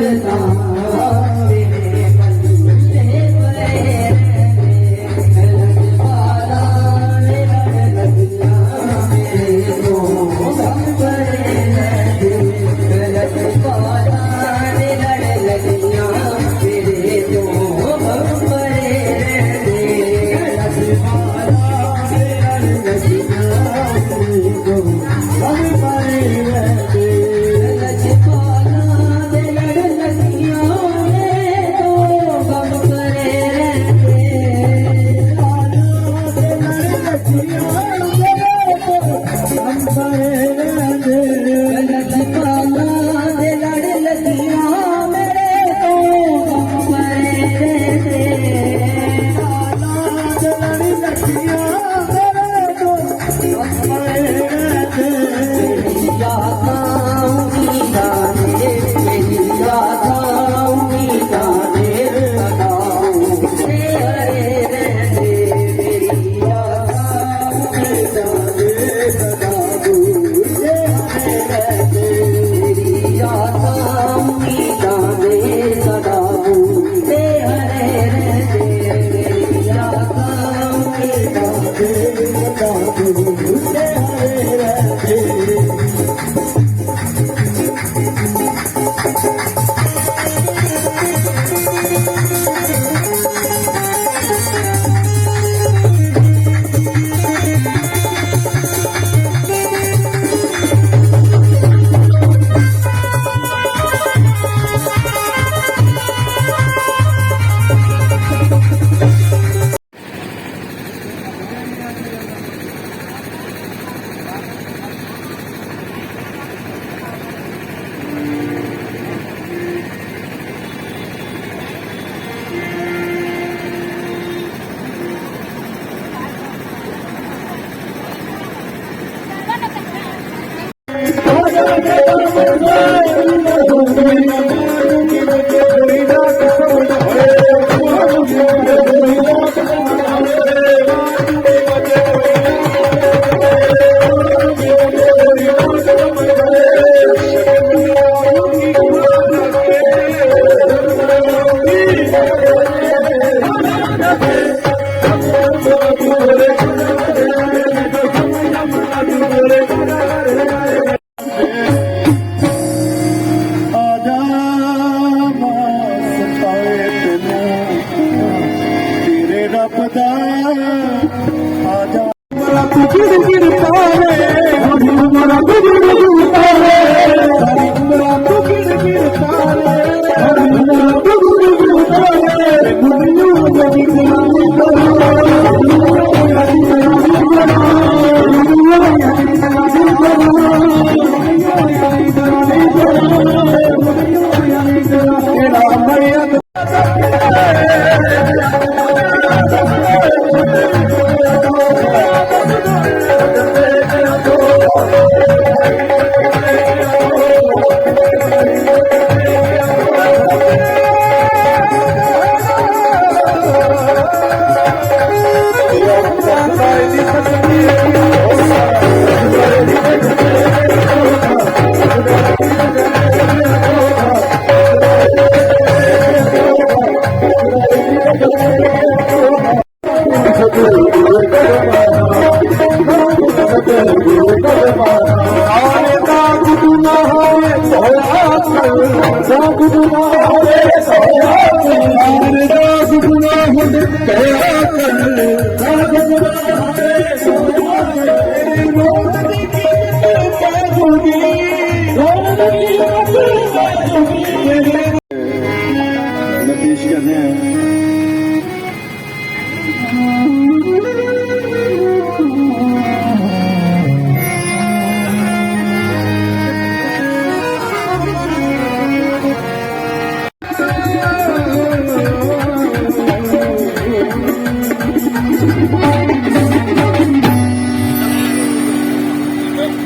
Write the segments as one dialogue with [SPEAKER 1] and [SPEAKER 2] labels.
[SPEAKER 1] পেতাম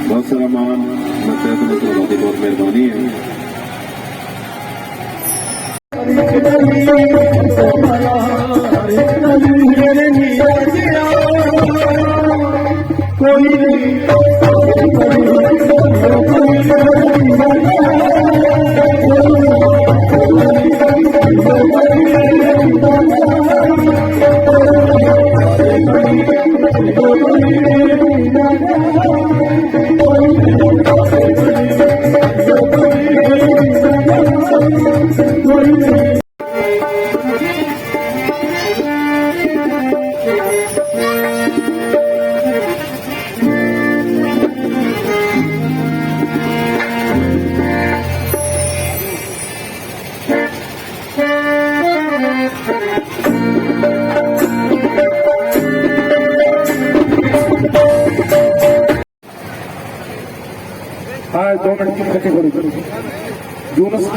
[SPEAKER 1] Vamos a la mano, no te hagas nuestro motivo, perdonía. Thank you.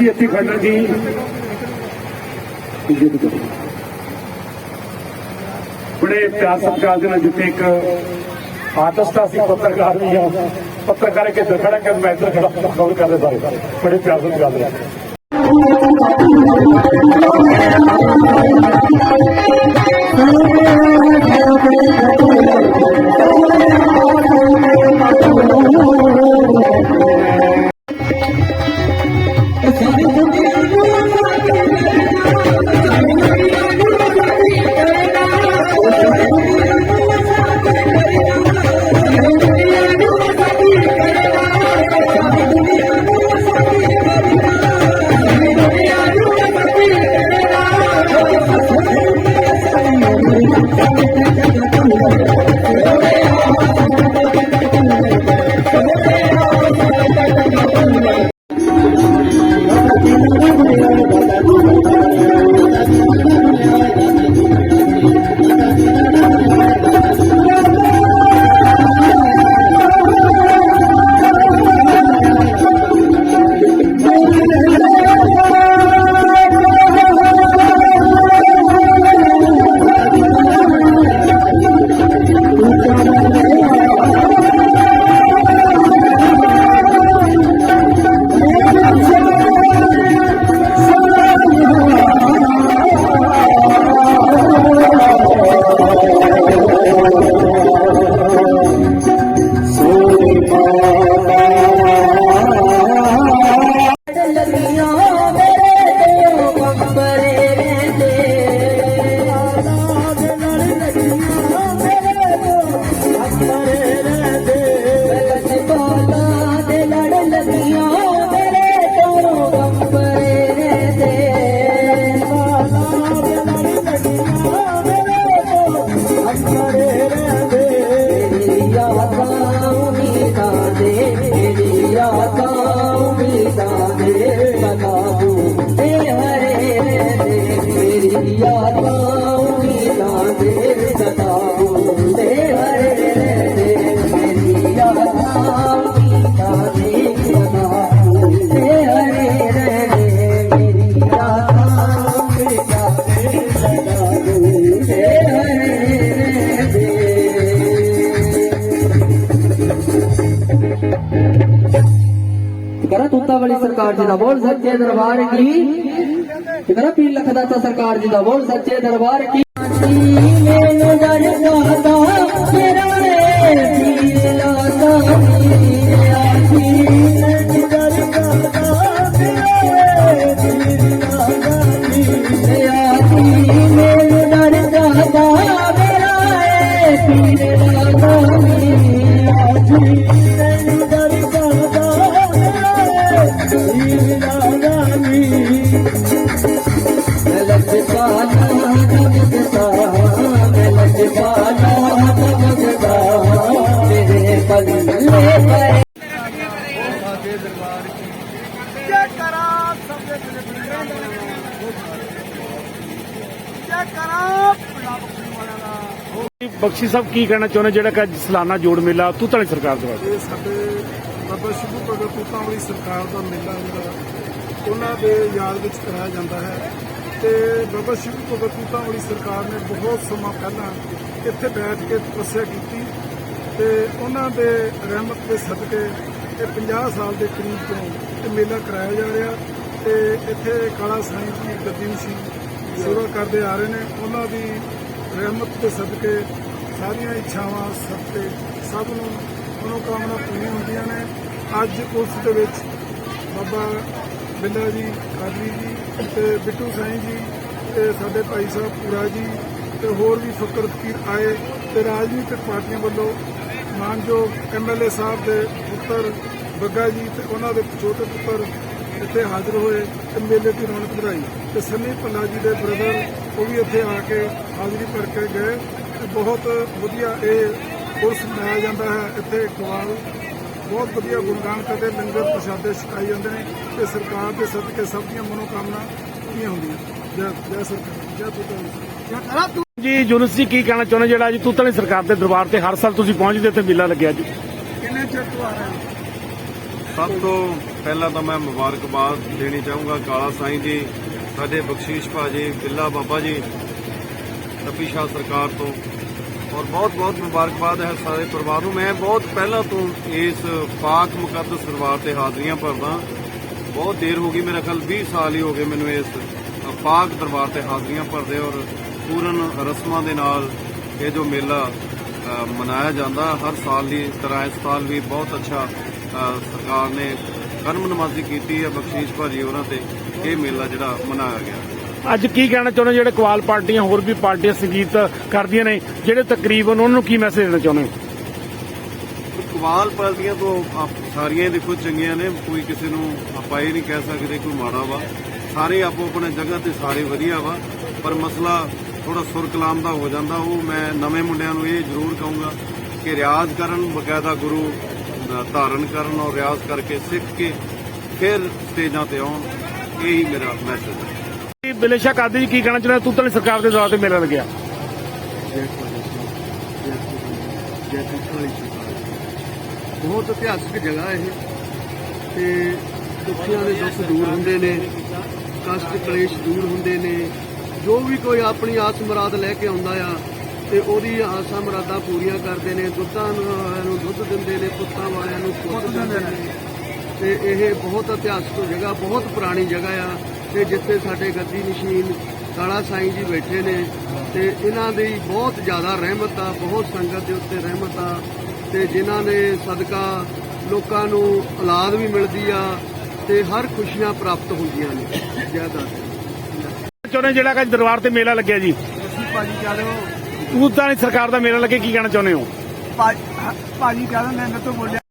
[SPEAKER 1] ਜੱਤੀ ਖੰਡਰ ਦੀ
[SPEAKER 2] ਇੱਜ਼ਤ ਬੜੇ ਪਿਆਰ ਸਤਿਕਾਰ ਦੇ ਨਾਲ ਜਿੱਤੇ ਇੱਕ ਆਦਰਸ਼ ਦਾ ਸੀ ਪੱਤਰਕਾਰ ਵੀ ਆ। ਪੱਤਰਕਾਰ ਕੇ ਦਖੜਾ ਕੇ ਮੈਂ ਇੱਧਰ ਖੜਾ ਕੌਣ ਕਰਦੇ ਸਾਰੇ? ਬੜੇ ਪਿਆਰ ਸਤਿਕਾਰ ਦੇ ਨਾਲ।
[SPEAKER 1] ¡Gracias! तेरा ਬੋਲ ਸੱਚੇ ਦਰਬਾਰ ਕੀ? ਕਰਾ ਪੀਰ ਲਖਦਾਤਾ ਸਰਕਾਰ ਜੀ ਦਾ ਬੋਲ ਸੱਚੇ ਦਰਬਾਰ ਕੀ? ਮੈਨੂੰ ਡਰ ਜਾਦਾ ਮੇਰਾ
[SPEAKER 2] ਬਖਸ਼ੀ ਸਾਹਿਬ, ਕੀ ਕਹਿਣਾ ਚਾਹੁੰਦੇ ਜਿਹੜਾ ਕਿ ਅੱਜ ਸਲਾਨਾ ਜੋੜ ਮੇਲਾ ਤੂਤਾਂ ਸਰਕਾਰ ਦੇ
[SPEAKER 3] ਇਹ ਸਾਡੇ ਬਾਬਾ ਸ਼ਿਵੂ ਭਗਤ ਤੂਤਾਂ ਵਾਲੀ ਸਰਕਾਰ ਦਾ ਮੇਲਾ ਹੁੰਦਾ ਉਹਨਾਂ ਦੇ ਯਾਦ ਵਿੱਚ ਕਰਾਇਆ ਜਾਂਦਾ ਹੈ। ਤੇ ਬਾਬਾ ਸ਼ਿਵੂ ਭਗਤ ਤੂਤਾਂ ਵਾਲੀ ਸਰਕਾਰ ਨੇ ਬਹੁਤ ਸਮਾਂ ਪਹਿਲਾਂ ਇੱਥੇ ਬੈਠ ਕੇ ਤਪੱਸਿਆ ਕੀਤੀ ਤੇ ਉਹਨਾਂ ਦੇ ਰਹਿਮਤ ਦੇ ਸਦਕੇ ਇਹ 50 ਸਾਲ ਦੇ ਕਰੀਬ ਤੋਂ ਇਹ ਮੇਲਾ ਕਰਾਇਆ ਜਾ ਰਿਹਾ। ਤੇ ਇੱਥੇ ਕਾਲਾ ਸਾਈਂ ਦੀ ਗੱਦੀ ਸੀ ਸੇਵਾ ਕਰਦੇ ਆ ਰਹੇ ਨੇ। ਉਹਨਾਂ ਦੀ ਰਹਿਮਤ ਦੇ ਸਦਕੇ ਸਾਰੀਆਂ ਇੱਛਾਵਾਂ ਸਭ ਤੇ ਸਭ ਨੂੰ ਮਨੋਕਾਮਨਾ ਪੂਰੀਆਂ ਹੁੰਦੀਆਂ ਨੇ। ਅੱਜ ਉਸ ਦੇ ਵਿੱਚ ਬਾਬਾ ਬਿੱਲਾ ਜੀ ਕਾਦਰੀ ਜੀ ਤੇ ਬਿੱਟੂ ਸਾਈਂ ਜੀ ਤੇ ਸਾਡੇ ਭਾਈ ਸਾਹਿਬ ਪੂਰਾ ਜੀ ਤੇ ਹੋਰ ਵੀ ਫਕਰ ਫਕੀਰ ਆਏ ਤੇ ਰਾਜਨੀਤਿਕ ਪਾਰਟੀਆਂ ਵੱਲੋਂ ਮਾਨਯੋਗ ਐਮਐਲਏ ਸਾਹਿਬ ਦੇ ਪੁੱਤਰ ਬੱਗਾ ਜੀ ਤੇ ਉਹਨਾਂ ਦੇ ਛੋਟੇ ਪੁੱਤਰ ਇੱਥੇ ਹਾਜ਼ਰ ਹੋਏ ਤੇ ਮੇਲੇ ਦੀ ਰੌਣਕ ਵਧਾਈ ਤੇ ਸੰਨੀ ਭੱਲਾ ਜੀ ਦੇ ਬ੍ਰਦਰ ਉਹ ਵੀ ਇੱਥੇ ਆ ਕੇ ਹਾਜ਼ਰੀ ਭਰ ਕੇ ਗਏ। ਬਹੁਤ ਵਧੀਆ ਇਹ ਉਰਸ ਮਨਾਇਆ ਜਾਂਦਾ ਹੈ। ਇੱਥੇ ਗਵਾਲ ਬਹੁਤ ਵਧੀਆ ਗੁਣਗਾਨ ਕਰਦੇ ਲੰਗਰ ਪ੍ਰਸ਼ਾਦੇ ਛਕਾਏ ਜਾਂਦੇ ਨੇ ਤੇ ਸਰਕਾਰ ਦੇ ਸਦਕੇ ਸਭ ਦੀਆਂ ਮਨੋਕਾਮਨਾ ਪੂਰੀਆਂ ਹੁੰਦੀਆਂ। ਜੈ ਜੈ ਸਰਕਾਰ ਜੈ ਪੁੱਤਰ ਜੈ ਤੂੰ
[SPEAKER 2] ਜੀ ਜੀ ਕੀ ਕਹਿਣਾ ਚਾਹੁੰਦੇ ਜਿਹੜਾ ਅੱਜ ਤੂਤਾਂ ਸਰਕਾਰ ਦੇ ਦਰਬਾਰ ਤੇ ਹਰ ਸਾਲ ਤੁਸੀਂ ਪਹੁੰਚਦੇ ਤੇ ਮੇਲਾ ਲੱਗਿਆ ਜੀ
[SPEAKER 3] ਕਿੰਨੇ ਚਿਰ ਤੋਂ ਆ ਰਹੇ
[SPEAKER 4] ਸਭ ਤੋਂ ਪਹਿਲਾਂ ਤਾਂ ਮੈਂ ਮੁਬਾਰਕਬਾਦ ਦੇਣੀ ਚਾਹੂੰਗਾ। ਕਾਲਾ ਸਾਈਂ ਜੀ ਸਾਡੇ ਬਖਸ਼ੀਸ਼ ਭਾਜੀ ਬਿੱਲਾ ਬਾਬਾ ਜੀ ਤਪੀ ਸ਼ਾਹ ਸਰਕਾਰ ਤੋਂ। ਔਰ ਬਹੁਤ ਬਹੁਤ ਮੁਬਾਰਕਬਾਦ ਹੈ ਸਾਰੇ ਪਰਿਵਾਰ ਨੂੰ। ਮੈਂ ਬਹੁਤ ਪਹਿਲਾਂ ਤੋਂ ਇਸ ਪਾਕ ਮੁਕੱਦਸ ਦਰਬਾਰ ਤੇ ਹਾਜ਼ਰੀਆਂ ਭਰਦਾ। ਬਹੁਤ ਦੇਰ ਹੋ ਗਈ, ਮੇਰਾ ਖਿਆਲ 20 ਸਾਲ ਹੀ ਹੋ ਗਏ ਮੈਨੂੰ ਇਸ ਪਾਕ ਦਰਬਾਰ ਤੇ ਹਾਜ਼ਰੀਆਂ ਭਰਦੇ ਔਰ ਪੂਰਨ ਰਸਮਾਂ ਦੇ ਨਾਲ ਇਹ ਜੋ ਮੇਲਾ ਮਨਾਇਆ ਜਾਂਦਾ, ਹਰ ਸਾਲ ਦੀ ਤਰ੍ਹਾਂ ਇਸ ਸਾਲ ਵੀ ਬਹੁਤ ਅੱਛਾ ਸਰਕਾਰ ਨੇ ਕਰਮ ਨਮਾਜ਼ੀ ਕੀਤੀ ਹੈ ਬਖਸ਼ੀਸ਼ ਭਾਜੀ ਉਹਨਾਂ ਤੇ। ਇਹ ਮੇਲਾ ਜਿਹੜਾ ਮਨਾਇਆ ਗਿਆ।
[SPEAKER 2] ਅੱਜ ਕੀ ਕਹਿਣਾ ਚਾਹੁੰਦੇ ਹੋ? ਜਿਹੜੇ ਕਵਾਲ ਪਾਰਟੀਆਂ, ਹੋਰ ਵੀ ਪਾਰਟੀਆਂ ਸੰਗੀਤ ਕਰਦੀਆਂ ਨੇ, ਜਿਹੜੇ ਤਕਰੀਬਨ ਉਹਨਾਂ ਨੂੰ ਕੀ ਮੈਸੇਜ ਦੇਣਾ ਚਾਹੁੰਦੇ ਹੋ?
[SPEAKER 4] ਕਵਾਲ ਪਾਰਟੀਆਂ ਤੋਂ ਆਪ- ਸਾਰੀਆਂ ਦੇਖੋ ਚੰਗੀਆਂ ਨੇ, ਕੋਈ ਕਿਸੇ ਨੂੰ ਆਪਾਂ ਇਹ ਨਹੀਂ ਕਹਿ ਸਕਦੇ ਕੋਈ ਮਾੜਾ ਵਾ। ਸਾਰੇ ਆਪੋ ਆਪਣੇ ਜਗ੍ਹਾ ਤੇ ਸਾਰੇ ਵਧੀਆ ਵਾ, ਪਰ ਮਸਲਾ ਥੋੜਾ ਸੁਰ ਕਲਾਮ ਦਾ ਹੋ ਜਾਂਦਾ। ਉਹ ਮੈਂ ਨਵੇਂ ਮੁੰਡਿਆਂ ਨੂੰ ਇਹ ਜ਼ਰੂਰ ਕਹੂੰਗਾ ਕਿ ਰਿਆਜ਼ ਕਰਨ, ਬਕਾਇਦਾ ਗੁਰੂ ਧਾਰਨ ਕਰਨ ਔਰ ਰਿਆਜ਼ ਕਰਕੇ ਸਿੱਖ ਕੇ ਫਿਰ ਸਟੇਜਾਂ ਤੇ ਆਉਣ, ਇਹੀ ਮੇਰਾ ਮੈਸੇਜ ਹੈ।
[SPEAKER 2] ਬਿਲੇਸ਼ਾ ਕਾਦੀ ਜੀ ਕੀ ਕਹਿਣਾ ਚਾਹੁੰਦਾ? ਤੂੰ ਤਾਂ ਸਰਕਾਰ ਦੇ ਦੌਰ ਤੇ ਮੇਰਾ ਲੱਗਿਆ
[SPEAKER 1] ਬਹੁਤ ਇਤਿਹਾਸਕ ਜਗ੍ਹਾ ਇਹ। ਤੇ ਦੁੱਖੀਆਂ ਦੇ ਦੁੱਖ ਦੂਰ ਹੁੰਦੇ ਨੇ, ਕਸ਼ਟ ਕਲੇਸ਼ ਦੂਰ ਹੁੰਦੇ ਨੇ। ਜੋ ਵੀ ਕੋਈ ਆਪਣੀ ਆਸ ਮੁਰਾਦ ਲੈ ਕੇ ਆਉਂਦਾ ਆ, ਤੇ ਉਹਦੀ ਆਸਾਂ ਮੁਰਾਦਾਂ ਪੂਰੀਆਂ ਕਰਦੇ ਨੇ ਦੁੱਧਾਂ ਵਾਲਿਆਂ ਨੂੰ ਦੁੱਧ ਦਿੰਦੇ ਨੇ, ਪੁੱਤਾਂ ਵਾਲਿਆਂ ਨੂੰ ਪੁੱਤ ਦਿੰਦੇ ਨੇ। ਤੇ ਇਹ ਬਹੁਤ ਇਤਿਹਾਸਕ ਜਗ੍ਹਾ, ਬਹੁਤ ਪੁਰਾਣੀ ਜਗ੍ਹਾ ਆ। ਤੇ ਜਿੱਥੇ ਸਾਡੇ ਗੱਦੀ ਨਸ਼ੀਨ ਕਾਲਾ ਸਾਈਂ ਜੀ ਬੈਠੇ ਨੇ ਤੇ ਇਹਨਾਂ ਦੀ ਬਹੁਤ ਜ਼ਿਆਦਾ ਰਹਿਮਤ ਆ ਬਹੁਤ ਸੰਗਤ ਦੇ ਉੱਤੇ ਰਹਿਮਤ ਆ ਤੇ ਜਿਨ੍ਹਾਂ ਨੇ ਸਦਕਾ ਲੋਕਾਂ ਨੂੰ ਔਲਾਦ ਵੀ ਮਿਲਦੀ ਆ ਤੇ ਹਰ ਖੁਸ਼ੀਆਂ ਪ੍ਰਾਪਤ ਹੁੰਦੀਆਂ ਨੇ। ਜੈ
[SPEAKER 2] ਹੋ ਜਿਹੜਾ ਕਿ ਅੱਜ ਦਰਬਾਰ ਤੇ ਮੇਲਾ ਲੱਗਿਆ ਜੀ?
[SPEAKER 5] ਭਾਜੀ ਕਹਿ ਰਹੇ ਹੋ।
[SPEAKER 2] ਤੂੰ ਤਾਂ ਸਰਕਾਰ ਦਾ ਮੇਲਾ ਲੱਗੇ ਕੀ ਕਹਿਣਾ ਚਾਹੁੰਦੇ ਹੋ?
[SPEAKER 5] ਭਾਜੀ ਕਹਿ ਰਹੇ ਮੈਂ ਤੋਂ ਬੋਲਿਆ।